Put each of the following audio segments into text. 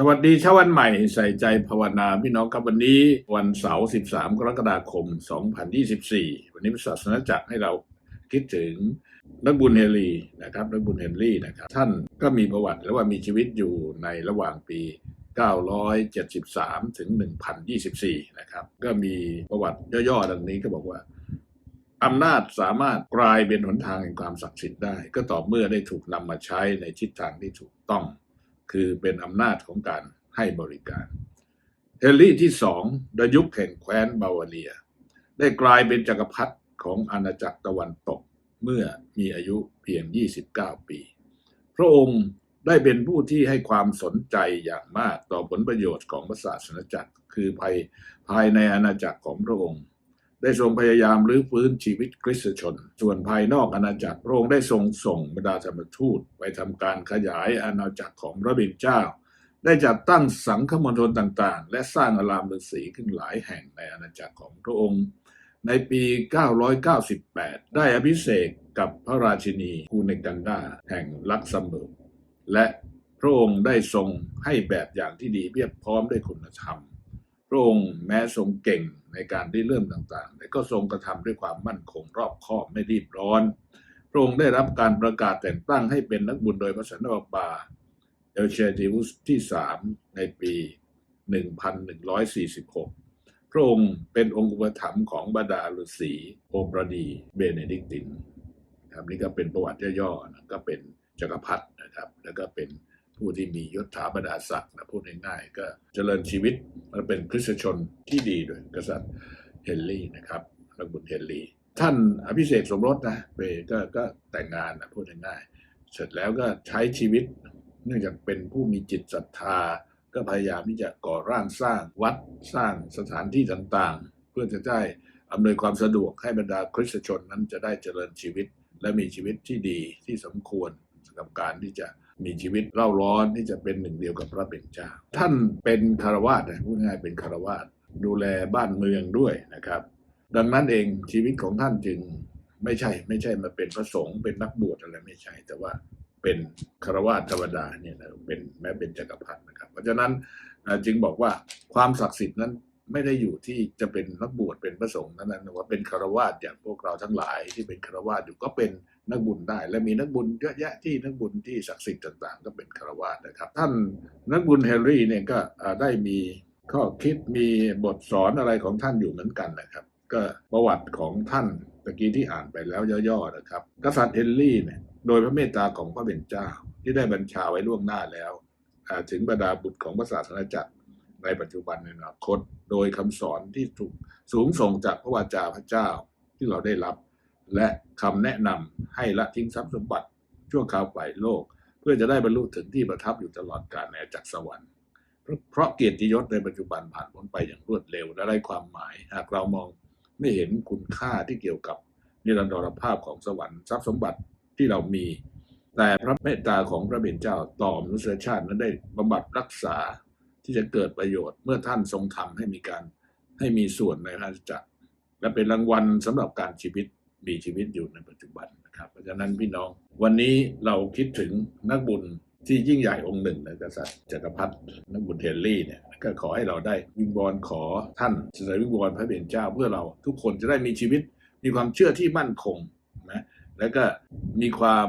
สวัสดีเช้าวันใหม่ใส่ใจภาวนาพี่น้องครับวันนี้วันเสาร์13 กรกฎาคม 2024 วันนี้พระศาสนาจักรให้เราคิดถึงนักบุญเฮนรีนะครับนักบุญเฮนรี่นะครับท่านก็มีประวัติและว่ามีชีวิตอยู่ในระหว่างปี 973 ถึง 1024 นะครับ ก็มีประวัติย่อๆดังนี้ก็บอกว่าอำนาจสามารถกลายเป็นหนทางแห่งความศักดิ์สิทธิ์ได้ ก็ต่อเมื่อได้ถูกนำมาใช้ในทิศทางที่ถูกต้อง คือเป็นอำนาจของการให้บริการ เฮนรี่ที่สองในยุคแห่งแคว้นบาวาเรีย ได้กลายเป็นจักรพรรดิของอาณาจักรตะวันตกเมื่อมีอายุเพียง 29 ปี พระองค์ได้เป็นผู้ที่ให้ความสนใจอย่างมากต่อผลประโยชน์ของพระศาสนจักร คือภายภายในอาณาจักรของพระองค์ ได้ทรงพยายามรื้อฟื้นชีวิตคริสตชน ส่วนภายนอกอาณาจักรพระองค์ได้ทรงส่งบรรดาธรรมทูตไปทำการขยายอาณาจักรของพระบิดเจ้า ได้จัดตั้งสังฆมณฑลต่างๆ และสร้างอารามฤาษีขึ้นหลายแห่งในอาณาจักรของพระองค์ ในปี 998 ได้อภิเษกกับพระราชินีกูเนกันดาแห่งลักเซมเบิร์กและพระองค์ได้ทรงให้แบบอย่างที่ดีเพียบพร้อมด้วยคุณธรรม พระองค์แม้ทรงเก่งในการได้เริ่มต่างๆ แต่ก็ทรงกระทำด้วยความมั่นคงรอบคอบไม่รีบร้อน พระองค์ได้รับการประกาศแต่งตั้งให้เป็นนักบุญโดยพระสันตะปาเอลเชติวุสที่สามในปี 1146 พระองค์เป็นองค์อุปถัมภ์ของบาดาฤาษีโอปรดีเบเนดิกตินครับนี่ก็เป็นประวัติย่อๆนะก็เป็นจักรพรรดินะครับ แล้วก็เป็น ผู้ที่มียศถาบรรดาศักดิ์นะพูดง่ายๆก็เจริญชีวิตมาเป็นคริสตชนที่ดีโดวยกษัตริย์เฮนรี่นะครับนักบุญเฮนรี่ท่านอภิเษกสมรสนะไปก็ก็แต่งงานนะพูดง่ายๆเสร็จแล้วก็ใช้ชีวิต เนื่องจากเป็นผู้มีจิตศรัทธา ก็พยายามที่จะก่อร่างสร้างวัดสร้างสถานที่ต่างๆ เพื่อจะได้อำนวยความสะดวกให้บรรดาคริสตชนนั้นจะได้เจริญชีวิต และมีชีวิตที่ดีที่สมควรสำหรับการที่จะ มีชีวิตเล่าร้อนที่จะเป็นหนึ่งเดียวกับพระเป็นเจ้า ท่านเป็นคารวาสนะพูดง่ายๆเป็นคารวาสดูแลบ้านเมืองด้วยนะครับ ดังนั้นเองชีวิตของท่านจึงไม่ใช่ไม่ใช่มาเป็นพระสงฆ์เป็นนักบวชอะไรไม่ใช่ แต่ว่าเป็นคารวาสธรรมดาเนี่ยนะเป็นแม้เป็นจักรพรรดินะครับ เพราะฉะนั้นอ่าจึงบอกว่าความศักดิ์สิทธิ์นั้นไม่ได้อยู่ที่จะเป็นนักบวชเป็นพระสงฆ์นั้นนะว่าเป็นคารวาสอย่างพวกเราทั้งหลายที่เป็นคารวาสอยู่ก็เป็น นักบุญได้ และมีนักบุญเยอะแยะที่นักบุญที่ศักดิ์สิทธิ์ต่างๆ ก็เป็นคารวาสนะครับ ท่านนักบุญเฮนรี่เนี่ยก็ได้มีข้อคิดมีบทสอนอะไรของท่านอยู่เหมือนกันนะครับ ก็ประวัติของท่านตะกี้ที่อ่านไปแล้วย่อๆนะครับ กษัตริย์เฮนรี่เนี่ยโดยพระเมตตาของพระเป็นเจ้า ที่ได้บัญชาไว้ล่วงหน้าแล้ว ถึงบรรดาบุตรของพระศาสนาจักรในปัจจุบันในอนาคต โดยคำสอนที่ถูกสูงส่งจากพระวาจาพระเจ้าที่เราได้รับ และคำแนะนำให้ละทิ้งทรัพย์สมบัติชั่วคราวไปโลก เพื่อจะได้บรรลุถึงที่ประทับอยู่ตลอดกาลในจักรสวรรค์เพราะเกียรติยศในปัจจุบันผ่านพ้นไปอย่างรวดเร็วและไร้ความหมาย หากเรามองไม่เห็นคุณค่าที่เกี่ยวกับนิรันดรภาพของสวรรค์ทรัพย์สมบัติที่เรามี แต่พระเมตตาของพระบิดเจ้าต่อมนุษยชาตินั้นได้บำบัดรักษาที่จะเกิดประโยชน์เมื่อท่านทรงทำให้มีการให้มีส่วนในพระราชจักรและเป็นรางวัลสำหรับการชีวิต มีชีวิตอยู่ในปัจจุบันนะครับเพราะฉะนั้นพี่น้องวันนี้เราคิดถึงนักบุญที่ยิ่งใหญ่องค์หนึ่งนะกษัตริย์จักรพรรดินักบุญเทนรี่เนี่ยก็ขอให้เราได้วิงบอลขอท่านเสนอวิงบอลพระเบญเจ้าเพื่อเราทุกคนจะได้มีชีวิตมีความเชื่อที่มั่นคงนะแล้วก็มีความ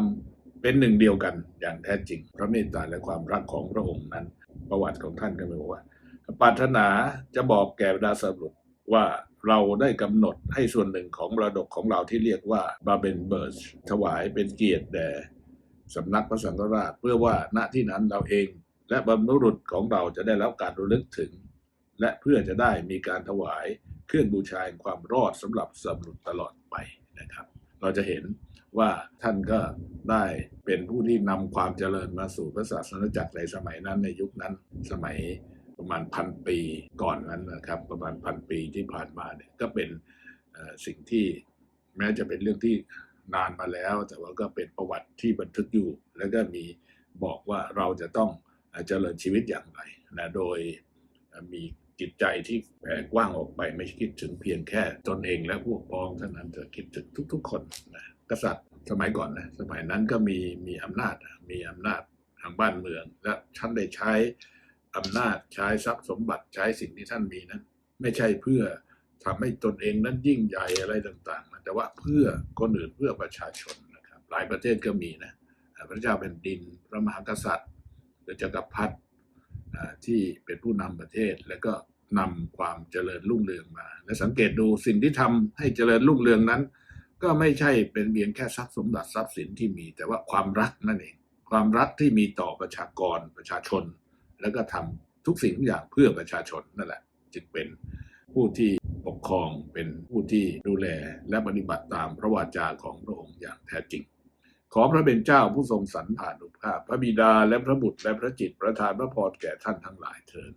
เป็นหนึ่งเดียวกันอย่างแท้จริง พระเมตตาและความรักของพระองค์นั้น ประวัติของท่านก็บอกว่าปรารถนาจะบอกแก่บรรดาสรุปว่า เราได้กำหนดให้ส่วนหนึ่งของมรดกของเราที่เรียกว่าบาเบนเบิร์ชถวายเป็นเกียรติแด่สำนักพระสังฆราช เพื่อว่าณที่นั้นเราเอง และบรรพบุรุษของเราจะได้รับการระลึกถึง และเพื่อจะได้มีการถวายเครื่องบูชาแห่งความรอดสำหรับสำรุษตลอดไปนะครับ เราจะเห็นว่าท่านก็ได้เป็นผู้ที่นำความเจริญมาสู่พระศาสนาจักรในสมัยนั้นในยุคนั้นสมัย ประมาณพันปีก่อนนั้นนะครับ ประมาณพันปีที่ผ่านมาเนี่ยก็เป็นสิ่งที่แม้จะเป็นเรื่องที่นานมาแล้ว แต่ว่าก็เป็นประวัติที่บันทึกอยู่ แล้วก็มีบอกว่าเราจะต้องเจริญชีวิตอย่างไรนะโดยมีจิตใจที่แผ่กว้างออกไปไม่คิดถึงเพียงแค่ตนเองและพวกพ้องเท่านั้นจะคิดถึงทุก ๆ คนนะกษัตริย์สมัยก่อนนะสมัยนั้นก็มีมีอำนาจมีอำนาจทางบ้านเมือง และท่านได้ใช้ อำนาจใช้ทรัพย์สมบัติใช้สิ่งที่ท่านมีนั้น ไม่ใช่เพื่อทำให้ตนเองนั้นยิ่งใหญ่อะไรต่างๆนะแต่ว่าเพื่อคนอื่นเพื่อประชาชนนะครับ หลายประเทศก็มีนะพระเจ้าแผ่นดินพระมหากษัตริย์หรือจักรพรรดิที่เป็นผู้นำประเทศแล้วก็นำความเจริญรุ่งเรืองมา และสังเกตดูสิ่งที่ทำให้เจริญรุ่งเรืองนั้น ก็ไม่ใช่เป็นเพียงแค่ทรัพย์สมบัติทรัพย์สินที่มี แต่ว่าความรักนั่นเอง ความรักที่มีต่อประชากรประชาชน แล้วก็ทำทุกสิ่งทุกอย่างเพื่อประชาชนนั่นแหละ จึงเป็นผู้ที่ปกครองเป็นผู้ที่ดูแลและปฏิบัติตามพระวาจาของพระองค์อย่างแท้จริง ขอพระเป็นเจ้าผู้ทรงสรรผ่านุภาพ พระบิดาและพระบุตรและพระจิตประทานพระพรแก่ท่านทั้งหลายเถิด